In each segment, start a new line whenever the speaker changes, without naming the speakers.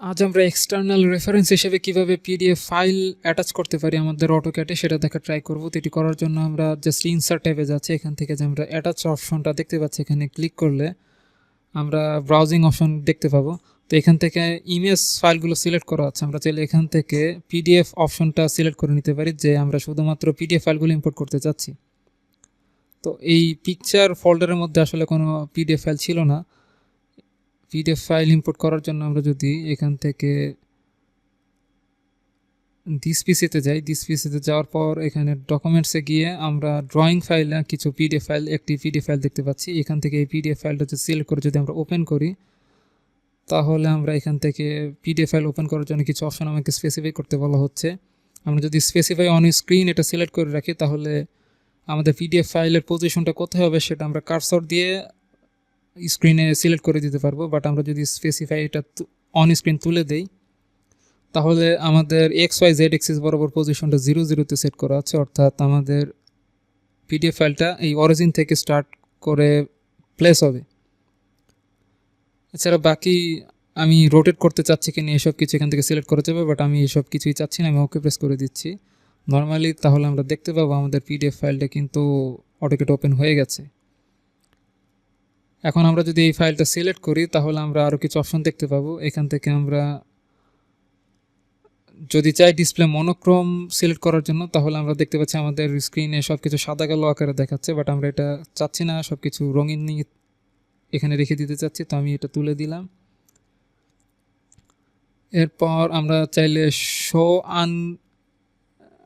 আজ আমরা external reference হিসেবে কীভাবে পিডিএফ ফাইল অ্যাটাচ করতে পারি আমাদের অটোক্যাটে সেটা দেখা ট্রাই করব। তো এটি করার জন্য আমরা জাস্ট ইনসার্ট ট্যাবে যাচ্ছি। এখান থেকে যে আমরা অ্যাটাচ অপশনটা দেখতে পাচ্ছি, এখানে ক্লিক করলে আমরা ব্রাউজিং অপশন দেখতে পাবো। তো এখান থেকে ইমেজ ফাইলগুলো সিলেক্ট করা আছে। আমরা চাইলে এখান থেকে পিডিএফ অপশনটা সিলেক্ট করে নিতে পারি, যে আমরা শুধুমাত্র পিডিএফ ফাইলগুলো ইম্পোর্ট করতে চাচ্ছি। তো এই পিকচার ফোল্ডারের মধ্যে আসলে কোনো পিডিএফ ফাইল ছিল না। পিডিএফ ফাইল ইম্পোর্ট করার জন্য আমরা যদি এখান থেকে দিস পিসিতে যাই দিস পিসিতে যাওয়ার পর এখানে ডকুমেন্টসে গিয়ে আমরা ড্রয়িং ফাইলে কিছু পিডিএফ ফাইল একটি পিডিএফ ফাইল দেখতে পাচ্ছি। এখান থেকে এই পিডিএফ ফাইলটা যদি সিলেক্ট করে যদি আমরা ওপেন করি, তাহলে আমরা এখান থেকে পিডিএফ ফাইল ওপেন করার জন্য কিছু অপশন আমাকে স্পেসিফাই করতে বলা হচ্ছে। আমরা যদি স্পেসিফাই অন স্ক্রিন এটা সিলেক্ট করে রাখি, তাহলে আমাদের পিডিএফ ফাইলের পজিশনটা কোথায় হবে সেটা আমরা কারসর দিয়ে স্ক্রিনে সিলেক্ট করে দিতে পারব বাট আমরা যদি স্পেসিফাই এটা অন স্ক্রিন তুলে দেই, তাহলে আমাদের এক্স ওয়াই জেড এক্সিস বরাবর পজিশনটা জিরো জিরোতে সেট করা আছে, অর্থাৎ আমাদের পিডিএফ ফাইলটা এই অরিজিন থেকে স্টার্ট করে প্লেস হবে। এছাড়া বাকি আমি রোটেট করতে চাচ্ছি কিনা এসব কিছু এখান থেকে সিলেক্ট করা যাবে বাট আমি এসব কিছুই চাচ্ছি না, আমি ওকে প্রেস করে দিচ্ছি। নর্মালি তাহলে আমরা দেখতে পাবো আমাদের পিডিএফ ফাইলটা কিন্তু অটোকেট ওপেন হয়ে গেছে। এখন আমরা যদি এই ফাইলটা সিলেক্ট করি, তাহলে আমরা আরও কিছু অপশন দেখতে পাবো। এখান থেকে আমরা যদি চাই ডিসপ্লে মনোক্রোম সিলেক্ট করার জন্য, তাহলে আমরা দেখতে পাচ্ছি আমাদের স্ক্রিনে সব কিছু সাদা কালো আকারে দেখাচ্ছে বাট আমরা এটা চাচ্ছি না সব কিছু রঙিন নিয়ে এখানে রেখে দিতে চাচ্ছি, তো আমি এটা তুলে দিলাম। এরপর আমরা চাইলে শো আন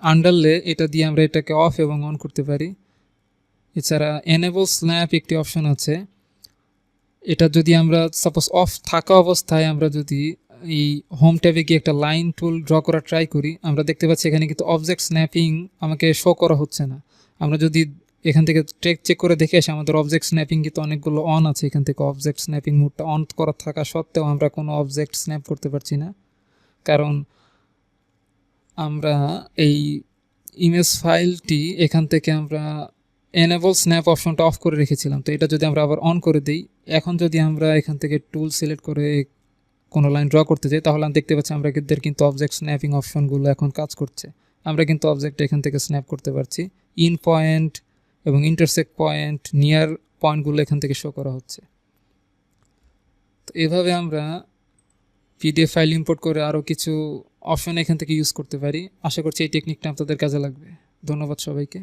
আন্ডারলে এটা দিয়ে আমরা এটাকে অফ এবং অন করতে পারি। এছাড়া এনেবল স্ন্যাপ একটি অপশন আছে। এটা যদি আমরা সাপোজ অফ থাকা অবস্থায় আমরা যদি এই হোম ট্যাবে গিয়ে একটা লাইন টুল ড্র করা ট্রাই করি, আমরা দেখতে পাচ্ছি এখানে কিন্তু অবজেক্ট স্ন্যাপিং আমাকে শো করা হচ্ছে না। আমরা যদি এখান থেকে ট্রেক চেক করে দেখে আসি, আমাদের অবজেক্ট স্ন্যাপিং কিন্তু অনেকগুলো অন আছে। এখান থেকে অবজেক্ট স্ন্যাপিং মোডটা অন করা থাকা সত্ত্বেও আমরা কোনো অবজেক্ট স্ন্যাপ করতে পারছি না। কারণ আমরা এই ইমেজ ফাইলটি এখান থেকে আমরা এনেবল স্ন্যাপ অপশনটা অফ করে রেখেছিলাম। তো এটা যদি আমরা আবার অন করে দিই, এখন যদি আমরা এখান থেকে টুল সিলেক্ট করে কোনো লাইন ড্র করতে যাই, তাহলে আমি দেখতে পাচ্ছি আমরা কিন্তু অবজেক্ট স্ন্যাপিং অপশনগুলো এখন কাজ করছে। আমরা কিন্তু অবজেক্ট এখান থেকে স্ন্যাপ করতে পারছি। ইন পয়েন্ট এবং ইন্টারসেক্ট পয়েন্ট নিয়ার পয়েন্টগুলো এখান থেকে শো করা হচ্ছে। তো এভাবে আমরা পিডিএফ ফাইল ইম্পোর্ট করে আরও কিছু অপশন এখান থেকে ইউজ করতে পারি। আশা করছি এই টেকনিকটা আপনাদের কাজে লাগবে। ধন্যবাদ সবাইকে।